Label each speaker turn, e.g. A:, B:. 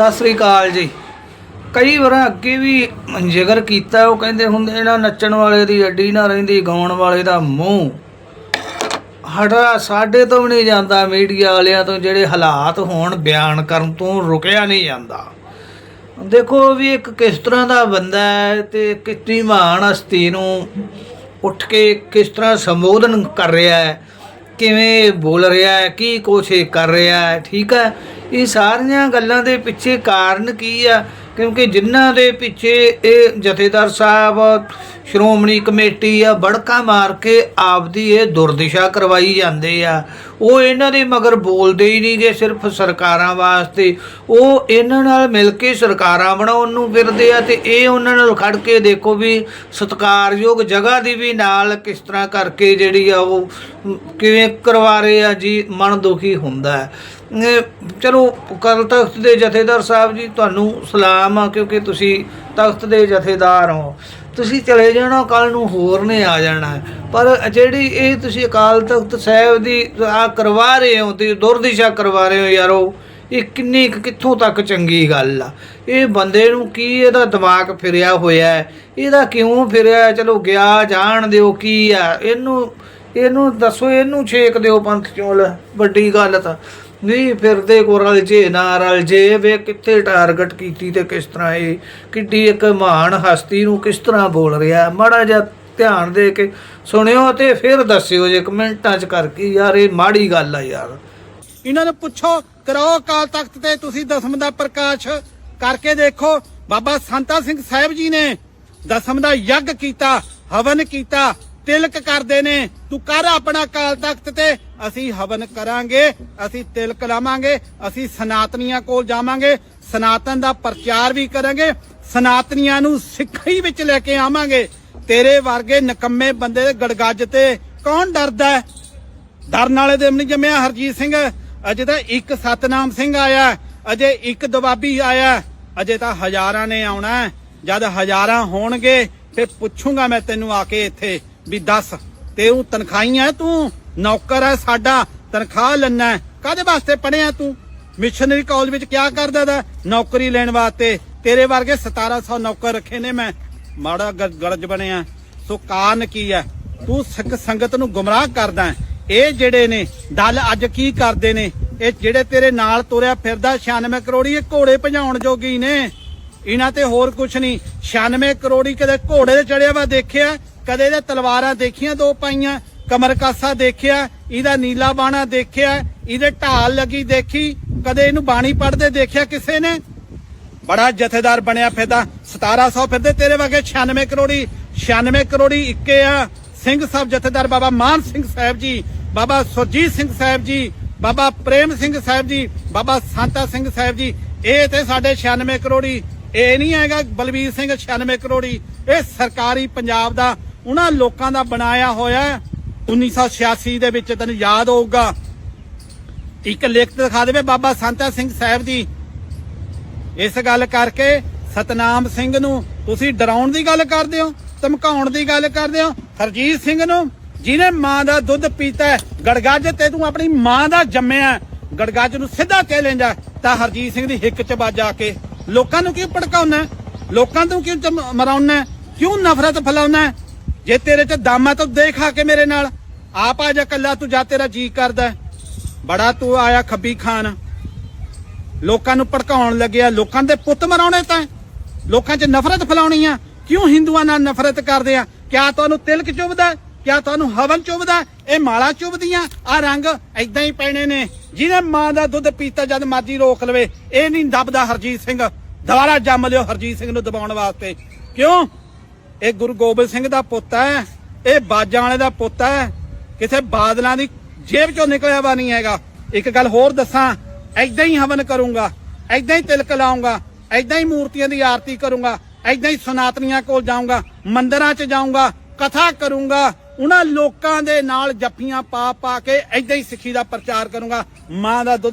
A: ਸਤਿ ਸ੍ਰੀ ਅਕਾਲ ਜੀ। ਕਈ ਵਾਰ ਅੱਗੇ ਵੀ ਜ਼ਿਕਰ ਕੀਤਾ, ਉਹ ਕਹਿੰਦੇ ਹੁੰਦੇ ਨਾ ਨੱਚਣ ਵਾਲੇ ਦੀ ਅੱਡੀ ਨਾ ਰਹਿੰਦੀ, ਗਾਉਣ ਵਾਲੇ ਦਾ ਮੂੰਹ। ਹੜਾ ਸਾਡੇ ਤੋਂ ਵੀ ਨਹੀਂ ਜਾਂਦਾ, ਮੀਡੀਆ ਵਾਲਿਆਂ ਤੋਂ ਜਿਹੜੇ ਹਾਲਾਤ ਹੋਣ ਬਿਆਨ ਕਰਨ ਤੋਂ ਰੁਕਿਆ ਨਹੀਂ ਜਾਂਦਾ। ਦੇਖੋ ਵੀ ਇੱਕ ਕਿਸ ਤਰ੍ਹਾਂ ਦਾ ਬੰਦਾ ਹੈ ਤੇ ਕਿੰਨੀ ਮਹਾਨ ਹਸਤੀ ਨੂੰ ਉੱਠ ਕੇ ਕਿਸ ਤਰ੍ਹਾਂ ਸੰਬੋਧਨ ਕਰ ਰਿਹਾ ਹੈ, ਕਿਵੇਂ ਬੋਲ ਰਿਹਾ ਹੈ, ਕੀ ਕੋਸ਼ਿਸ਼ ਕਰ ਰਿਹਾ ਹੈ, ਠੀਕ ਹੈ? ਇਹ ਸਾਰੀਆਂ ਗੱਲਾਂ ਦੇ ਪਿੱਛੇ ਕਾਰਨ ਕੀ ਆ? ਕਿਉਂਕਿ ਜਿਨ੍ਹਾਂ ਦੇ ਪਿੱਛੇ ਇਹ ਜਥੇਦਾਰ ਸਾਹਿਬ, ਸ਼੍ਰੋਮਣੀ ਕਮੇਟੀ ਆ, ਬੜਕਾ ਮਾਰ ਕੇ ਆਪਦੀ ਇਹ ਦੁਰਦਿਸ਼ਾ ਕਰਵਾਈ ਜਾਂਦੇ ਆ। ਉਹ ਇਹਨਾਂ ਦੇ ਮਗਰ ਬੋਲਦੇ ਹੀ ਨਹੀਂਗੇ ਸਿਰਫ ਸਰਕਾਰਾਂ ਵਾਸਤੇ। ਉਹ ਇਹਨਾਂ ਨਾਲ ਮਿਲ ਕੇ ਸਰਕਾਰਾਂ ਬਣਾਉਣ ਨੂੰ ਫਿਰਦੇ ਆ ਤੇ ਇਹ ਉਹਨਾਂ ਨਾਲ ਖੜ ਕੇ ਦੇਖੋ ਵੀ ਸਤਿਕਾਰਯੋਗ ਜਗ੍ਹਾ ਦੀ ਵੀ ਨਾਲ ਕਿਸ ਤਰ੍ਹਾਂ ਕਰਕੇ ਜਿਹੜੀ ਆ ਉਹ ਕਿਵੇਂ ਕਰਵਾ ਰਹੇ ਆ ਜੀ, ਮਨ ਦੁਖੀ ਹੁੰਦਾ। ਚਲੋ ਕਲ ਤਖਤ ਦੇ ਜਥੇਦਾਰ ਸਾਹਿਬ ਜੀ, ਤੁਹਾਨੂੰ ਸਲਾਮ ਆ ਕਿਉਂਕਿ ਤੁਸੀਂ ਤਖਤ ਦੇ ਜਥੇਦਾਰ ਹੋ। ਤੁਸੀਂ ਚਲੇ ਜਾਣਾ ਕੱਲ ਨੂੰ ਹੋਰ ਨੇ ਆ ਜਾਣਾ। ਪਰ ਜਿਹੜੀ ਇਹ ਤੁਸੀਂ ਅਕਾਲ ਤਖਤ ਸਾਹਿਬ ਦੀ ਆ ਕਰਵਾ ਰਹੇ ਹੋ ਤੇ ਦੁਰਦਿਸ਼ਾ ਕਰਵਾ ਰਹੇ ਹੋ ਯਾਰੋ, ਇਹ ਕਿੰਨੀ ਕੁ ਕਿੱਥੋਂ ਤੱਕ ਚੰਗੀ ਗੱਲ ਆ? ਇਹ ਬੰਦੇ ਨੂੰ ਕੀ ਇਹਦਾ ਦਿਮਾਗ ਫਿਰਿਆ ਹੋਇਆ ਹੈ? ਇਹਦਾ ਕਿਉਂ ਫਿਰਿਆ ਚਲੋ ਗਿਆ, ਜਾਣ ਦਿਓ, ਕੀ ਆ? ਇਹਨੂੰ ਇਹਨੂੰ ਦੱਸੋ, ਇਹਨੂੰ ਛੇਕ ਦਿਓ ਪੰਥ ਚੋਲ ਵੱਡੀ ਗੱਲ ਤਾਂ। ਨਹੀਂ ਫਿਰਦੇ ਕੋ ਰਲ ਜੇ, ਨਾ ਰਲ ਜੇ। ਵੇ ਕਿੱਥੇ ਟਾਰਗੇਟ ਕੀਤੀ ਤੇ ਕਿਸ ਤਰ੍ਹਾਂ ਇਹ? ਕਿੱਡੀ ਇੱਕ ਮਹਾਨ ਹਸਤੀ ਨੂੰ ਕਿਸ ਤਰ੍ਹਾਂ ਬੋਲ ਰਿਹਾ? ਮਾੜਾ ਜਿਹਾ ਧਿਆਨ ਦੇ ਕੇ ਸੁਣਿਓ ਤੇ ਫਿਰ ਦੱਸਿਓ ਜੇ ਕਮੈਂਟਾਂ 'ਚ ਕਰਕੇ ਯਾਰ, ਇਹ ਮਾੜੀ ਗੱਲ ਆ ਯਾਰ।
B: ਇਹਨਾਂ ਨੂੰ ਪੁੱਛੋ ਕਰਾਓ ਅਕਾਲ ਤਖਤ ਤੇ ਤੁਸੀਂ ਦਸਮ ਦਾ ਪ੍ਰਕਾਸ਼। ਕਰਕੇ ਦੇਖੋ, ਬਾਬਾ ਸੰਤਾ ਸਿੰਘ ਸਾਹਿਬ ਜੀ ਨੇ ਦਸਮ ਦਾ ਯੱਗ ਕੀਤਾ, ਹਵਨ ਕੀਤਾ ਤਿਲਕ ਕਰਦੇ ਨੇ। ਤੂੰ ਕਰ ਆਪਣਾ ਕਾਲ ਤਖਤ ਤੇ। ਅਸੀਂ ਹਵਨ ਕਰਾਂਗੇ, ਅਸੀਂ ਤਿਲਕ ਲਾਵਾਂਗੇ, ਅਸੀਂ ਸਨਾਤਨੀਆਂ ਕੋਲ ਜਾਵਾਂਗੇ। ਸਨਾਤਨ ਦਾ ਪ੍ਰਚਾਰ ਵੀ ਕਰਾਂਗੇ। ਸਨਾਤਨੀਆਂ ਨੂੰ ਸਿੱਖੀ ਵਿੱਚ ਲੈ ਕੇ ਆਵਾਂਗੇ। ਤੇਰੇ ਵਰਗੇ ਨਕੰਮੇ ਬੰਦੇ ਦੇ ਗੜਗੱਜ ਤੇ ਕੌਣ ਡਰਦਾ ਡਰਨ ਵਾਲੇ ਦੇ ਨਹੀਂ ਜੰਮਿਆ ਹਰਜੀਤ ਸਿੰਘ। ਅਜੇ ਤਾਂ ਇੱਕ ਸਤਨਾਮ ਸਿੰਘ ਆਇਆ ਅਜੇ ਇੱਕ ਦਬਾਬੀ ਆਇਆ ਅਜੇ ਤਾਂ ਹਜ਼ਾਰਾਂ ਨੇ ਆਉਣਾ ਜਦ ਹਜ਼ਾਰਾਂ ਹੋਣਗੇ ਫੇ ਪੁੱਛੂੰਗਾ ਮੈਂ ਤੈਨੂੰ ਆ ਕੇ ਇੱਥੇ। ਵੀ ਦੱਸ ਤੇ ਉਹ ਤਨਖਾਹੀਆਂ ਤੂੰ? ਨੌਕਰ ਹੈ ਸਾਡਾ, ਤਨਖਾਹ ਲੈਣਾ ਕਾਦੇ ਵਾਸਤੇ ਪੜਿਆ ਤੂੰ? ਮਿਸ਼ਨਰੀ ਕਾਲਜ ਵਿੱਚ ਕਿਆ ਕਰਦਾ ਦਾ ਨੌਕਰੀ ਲੈਣ ਵਾਸਤੇ। ਤੇਰੇ ਵਰਗੇ 1700 ਨੌਕਰ ਰੱਖੇ ਨੇ ਮੈਂ। ਮਾੜਾ ਗਰਜ ਬਣਿਆ। ਸੋ ਕਾਰਨ ਕੀ ਹੈ ਤੂੰ ਸਿੱਖ ਸੰਗਤ ਨੂੰ ਗੁੰਮਰਾਹ ਕਰਦਾ ਇਹ ਜਿਹੜੇ ਨੇ ਦਲ ਅੱਜ ਕੀ ਕਰਦੇ ਨੇ? ਇਹ ਜਿਹੜੇ ਤੇਰੇ ਨਾਲ ਤੁਰਿਆ ਫਿਰਦਾ 96 ਕਰੋੜੀ ਇਹ ਘੋੜੇ ਭਜਾਉਣ ਜੋਗੀ ਨੇ। ਇਹਨਾਂ ਤੇ ਹੋਰ ਕੁਛ ਨਹੀਂ। 96 ਕਰੋੜੀ ਕਦੇ ਘੋੜੇ ਤੇ ਚੜਿਆ ਵਾ, ਦੇਖਿਆ? ਕਦੇ ਇਹਦੇ ਤਲਵਾਰਾਂ ਦੇਖੀਆਂ, ਦੋ ਪਾਈਆਂ ਕਮਰ ਕਾਸਾ ਦੇਖਿਆ, ਇਹਦਾ ਨੀਲਾ ਬਾਣਾ ਦੇਖਿਆ, ਇਹਦੇ ਢਾਲ ਲੱਗੀ ਦੇਖੀ, ਕਦੇ ਇਹਨੂੰ ਬਾਣੀ ਪੜਦੇ ਦੇਖਿਆ ਕਿਸੇ ਨੇ? ਬੜਾ ਜਥੇਦਾਰ ਬਣਿਆ ਫਿਰਦਾ 1700 ਫਿਰਦੇ ਤੇਰੇ ਵਰਗੇ 96 ਕਰੋੜੀ 96 ਕਰੋੜੀ ਇੱਕੇ ਆ। ਸਿੰਘ ਸਾਹਿਬ ਜਥੇਦਾਰ ਬਾਬਾ ਮਾਨ ਸਿੰਘ ਸਾਹਿਬ ਜੀ, ਬਾਬਾ ਸੁਰਜੀਤ ਸਿੰਘ ਸਾਹਿਬ ਜੀ, ਬਾਬਾ ਪ੍ਰੇਮ ਸਿੰਘ ਸਾਹਿਬ ਜੀ, ਬਾਬਾ ਸੰਤਾ ਸਿੰਘ ਸਾਹਿਬ ਜੀ, ਇਹ ਤੇ ਸਾਡੇ 96 ਕਰੋੜੀ, ਇਹ ਨਹੀਂ ਹੈਗਾ ਬਲਬੀਰ ਸਿੰਘ 96 ਕਰੋੜੀ, ਇਹ ਸਰਕਾਰੀ ਪੰਜਾਬ ਦਾ ਉਹਨਾਂ ਲੋਕਾਂ ਦਾ ਬਣਾਇਆ ਹੋਇਆ ਹੈ। 1986 ਦੇ ਵਿੱਚ ਤੈਨੂੰ ਯਾਦ ਹੋਊਗਾ। ਇੱਕ ਲਿਖਤ ਦਿਖਾ ਦੇਵੇ ਬਾਬਾ ਸੰਤਾ ਸਿੰਘ ਸਾਹਿਬ ਦੀ। ਇਸ ਗੱਲ ਕਰਕੇ ਸਤਨਾਮ ਸਿੰਘ ਨੂੰ ਤੁਸੀਂ ਡਰਾਉਣ ਦੀ ਗੱਲ ਕਰਦੇ ਹੋ ਧਮਕਾਉਣ ਦੀ ਗੱਲ ਕਰਦੇ ਹੋ। ਹਰਜੀਤ ਸਿੰਘ ਨੂੰ ਜਿਹਨੇ ਮਾਂ ਦਾ ਦੁੱਧ ਪੀਤਾ ਹੈ, ਗੜਗੱਜ ਤੇ ਤੂੰ ਆਪਣੀ ਮਾਂ ਦਾ ਜੰਮਿਆ ਹੈ, ਗੜਗੱਜ ਨੂੰ ਸਿੱਧਾ ਕਹਿ ਲੈਂਦਾ ਤਾਂ ਹਰਜੀਤ ਸਿੰਘ ਦੀ ਹਿੱਕ ਚ ਵੱਜ ਆ ਕੇ ਲੋਕਾਂ ਨੂੰ ਕਿਉਂ ਭੜਕਾਉਣਾ ਲੋਕਾਂ ਨੂੰ ਕਿਉਂ ਚਮ- ਮਰਾਉਣਾ ਕਿਉਂ ਨਫ਼ਰਤ ਫੈਲਾਉਣਾ ਜੇ ਤੇਰੇ ਚ ਦਮ ਹੈ ਤਾਂ ਦੇਖ ਆ ਕੇ ਮੇਰੇ ਨਾਲ। ਆਪ ਆ ਜਾ ਕੱਲਾ, ਤੂੰ ਜਾ, ਤੇਰਾ ਜੀ ਕਰਦਾ ਬੜਾ ਤੂੰ ਆਇਆ ਖੱਬੀ ਖਾਨ। ਲੋਕਾਂ ਨੂੰ ਭੜਕਾਉਣ ਲੱਗਿਆ, ਲੋਕਾਂ ਦੇ ਪੁੱਤ ਮਰਾਉਣੇ ਤਾਂ। ਲੋਕਾਂ 'ਚ ਨਫ਼ਰਤ ਫੈਲਾਉਣੀ ਆ। ਕਿਉਂ ਹਿੰਦੂਆਂ ਨਾਲ ਨਫ਼ਰਤ ਕਰਦੇ ਆ? ਕਿਆ ਤੁਹਾਨੂੰ ਤਿਲਕ ਚੁਭਦਾ ਕਿਆ ਤੁਹਾਨੂੰ ਹਵਨ ਚੁਭਦਾ ਇਹ ਮਾਲਾ ਚੁਭਦੀਆਂ ਆ ਰੰਗ ਐਦਾਂ ਹੀ ਪੈਣੇ ਨੇ। ਜਿਹਨੇ ਮਾਂ ਦਾ ਦੁੱਧ ਪੀਤਾ, ਜਦ ਮਰਜ਼ੀ ਰੋਕ ਲਵੇ। ਇਹ ਨਹੀਂ ਦੱਬਦਾ ਹਰਜੀਤ ਸਿੰਘ। ਦੁਬਾਰਾ ਜੰਮ ਲਿਓ ਹਰਜੀਤ ਸਿੰਘ ਨੂੰ ਦਬਾਉਣ ਵਾਸਤੇ। ਕਿਉਂ? ਇਹ ਗੁਰੂ ਗੋਬਿੰਦ ਸਿੰਘ ਦਾ ਪੁੱਤ ਹੈ, ਇਹ ਬਾਜਾਂ ਵਾਲੇ ਦਾ ਪੁੱਤ ਹੈ, ਕਿਸੇ ਬਾਦਲਾਂ ਦੀ ਜੇਬ ਚੋਂ ਨਿਕਲਿਆ ਵਾ ਨਹੀਂ ਹੈਗਾ। ਇੱਕ ਗੱਲ ਹੋਰ ਦੱਸਾਂ ਐਦਾਂ ਹੀ ਹਵਨ ਕਰੂੰਗਾ ਐਦਾਂ ਹੀ ਤਿਲਕ ਲਾਉਂਗਾ ਐਦਾਂ ਹੀ ਮੂਰਤੀਆਂ ਦੀ ਆਰਤੀ ਕਰੂੰਗਾ ਐਦਾਂ ਹੀ ਸਨਾਤਨੀਆਂ ਕੋਲ ਜਾਊਂਗਾ, ਮੰਦਿਰਾਂ 'ਚ ਜਾਊਂਗਾ, ਕਥਾ ਕਰੂੰਗਾ, ਉਹਨਾਂ ਲੋਕਾਂ ਦੇ ਨਾਲ ਜੱਫੀਆਂ ਪਾ ਪਾ ਕੇ ਐਦਾਂ ਹੀ ਸਿੱਖੀ ਦਾ ਪ੍ਰਚਾਰ ਕਰੂੰਗਾ। ਮਾਂ ਦਾ ਦੁੱਧ